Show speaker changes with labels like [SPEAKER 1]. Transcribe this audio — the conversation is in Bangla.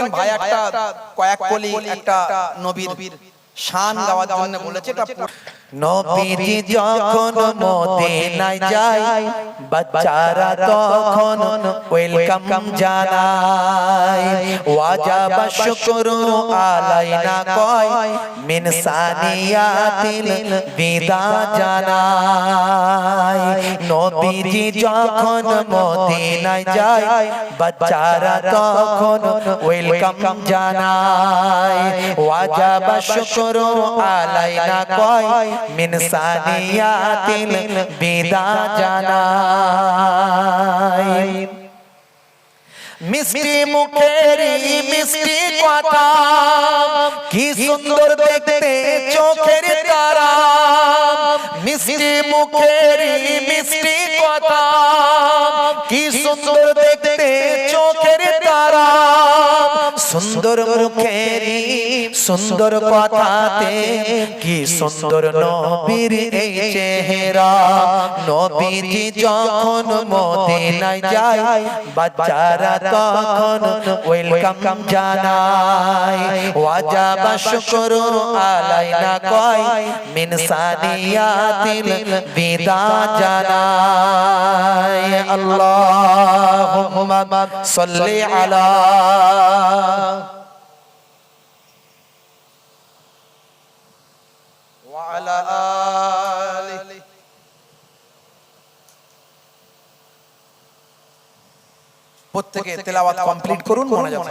[SPEAKER 1] থাকেন ভাই একটা কয়েক কলি একটা নবীর শান গাওয়ার জন্য বলেছে এটা
[SPEAKER 2] নবীজি যখন মদিনায় যায় বাচ্চারা তখন ওয়েলকাম জানায় ওয়াজাব শুকরু আলাইনা কয় মিন সানিয়াতিল বিদা জানায়। নবীজি যখন মদিনায় যায়, বাচ্চারা তখন ওয়েলকাম জানায়। ওয়াজাব শুকরু আলাইনা কয়, মিন সানিয়াতিল বিদা জানাই মিষ্টি মুখেরি মিষ্টি কথা, কি সুন্দর দেখতে চোখের মিষ্টি কথা। কি সুন্দর দেখতে চোখের তারা। সুন্দর মুখেরি সুন্দর কথাতে কি সুন্দর নবীর এই চেহারা। নবীজি যখন মদিনায় যায় বাচ্চারা তখন ওয়েলকাম জানায়। ওয়াজাব শুকরু আলাইনা কয় মিন সানিয়াতিল বিদা জানায় আল্লাহুম্মা সাল্লি আলা।
[SPEAKER 1] ওয়ালা আলি। প্রত্যেকে তেলাওয়াত কমপ্লিট করুন মনে যাবে